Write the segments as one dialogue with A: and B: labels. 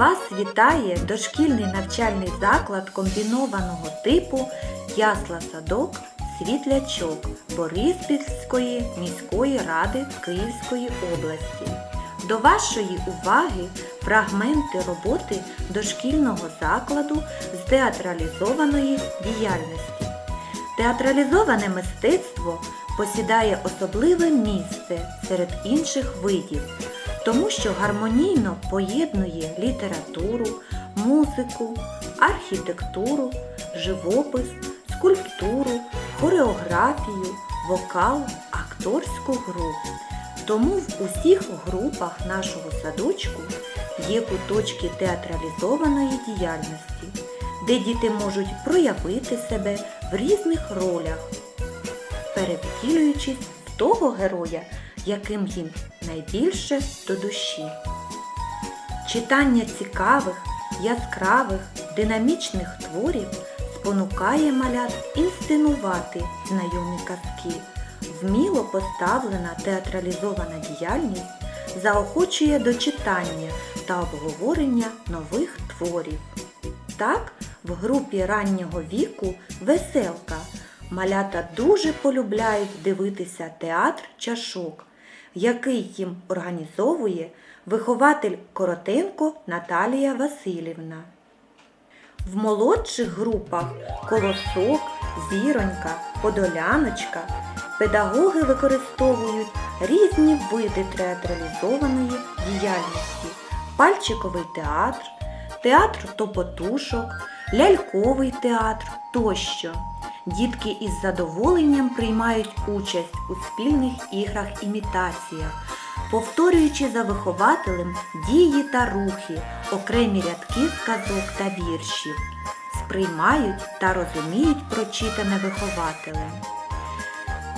A: Вас вітає дошкільний навчальний заклад комбінованого типу Ясла Садок Світлячок Бориспільської міської ради Київської області. До вашої уваги фрагменти роботи дошкільного закладу з театралізованої діяльності. Театралізоване мистецтво посідає особливе місце серед інших видів, тому що гармонійно поєднує літературу, музику, архітектуру, живопис, скульптуру, хореографію, вокал, акторську гру. Тому в усіх групах нашого садочку є куточки театралізованої діяльності, де діти можуть проявити себе в різних ролях, перевтілюючись в того героя, яким їм найбільше до душі. Читання цікавих, яскравих, динамічних творів спонукає малят інстинувати знайомі казки. Вміло поставлена театралізована діяльність заохочує до читання та обговорення нових творів. Так, в групі раннього віку веселка малята дуже полюбляють дивитися театр чашок, який їм організовує вихователь Коротенко Наталія Васильівна. В молодших групах колосок, зіронька, подоляночка педагоги використовують різні види театралізованої діяльності: пальчиковий театр, театр топотушок, ляльковий театр тощо. Дітки із задоволенням приймають участь у спільних іграх-імітаціях, повторюючи за вихователем дії та рухи, окремі рядки з казок та віршів, сприймають та розуміють прочитане вихователем.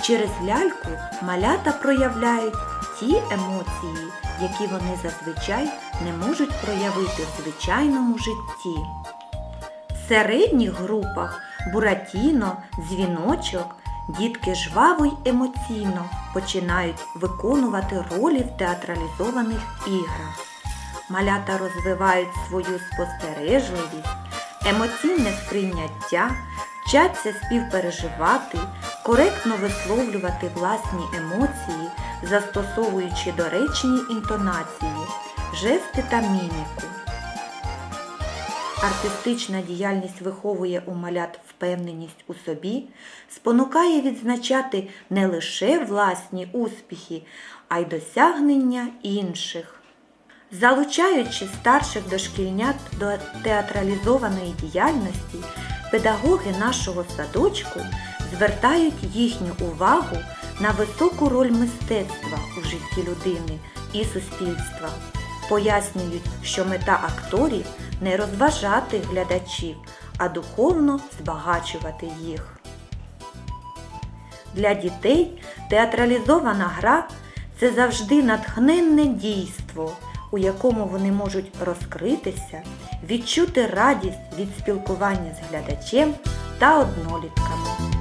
A: Через ляльку малята проявляють ті емоції, які вони зазвичай не можуть проявити в звичайному житті. В середніх групах буратіно, дзвіночок дітки жваво й емоційно починають виконувати ролі в театралізованих іграх. Малята розвивають свою спостережливість, емоційне сприйняття, вчаться співпереживати, коректно висловлювати власні емоції, застосовуючи доречні інтонації, жести та міміку. Артистична діяльність виховує у малят впевненість у собі, спонукає відзначати не лише власні успіхи, а й досягнення інших. Залучаючи старших дошкільнят до театралізованої діяльності, педагоги нашого садочку звертають їхню увагу на високу роль мистецтва у житті людини і суспільства, пояснюють, що мета акторів не розважати глядачів, а духовно збагачувати їх. Для дітей театралізована гра це завжди натхненне дійство, у якому вони можуть розкритися, відчути радість від спілкування з глядачем та однолітками.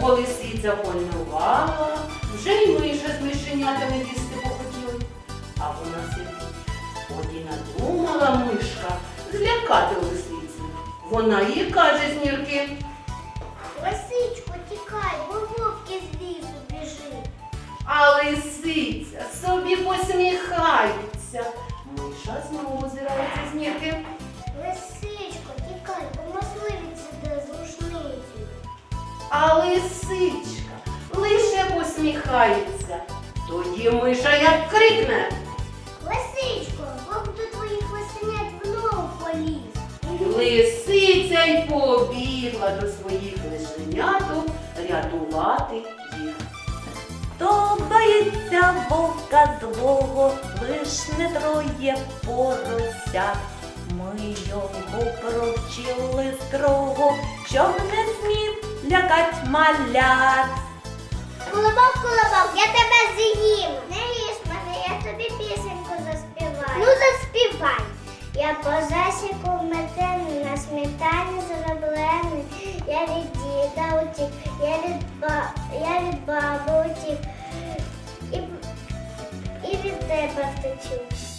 B: Довго лисиця полювала, вже й миша з мишенятами їсти похотіли. А вона сидить. От і надумала мишка злякати лисицю. Вона їй каже з нірки.
C: Лисичко, тікай, бо вовки з лісу біжить.
B: А лисиця собі посміхається. А лисичка лише посміхається. Тоді миша як крикне.
C: Лисичко, вовк до твоїх лисенят знову поліз.
B: Лисиця й побігла до своїх лисеняток рятувати їх.
A: Хто боїться вовка злого, лиш не троє поросят. Ми його провчили строго, щоб не смів лякать малят.
C: Колобок, колобок, я тебе з'їм. Не їж мене, я тобі пісеньку заспіваю. Ну заспівай. Я по засіку метений, на сметані зроблений. Я від діда утік, я від, ба... я від баби утік. І, і від тебе втечу.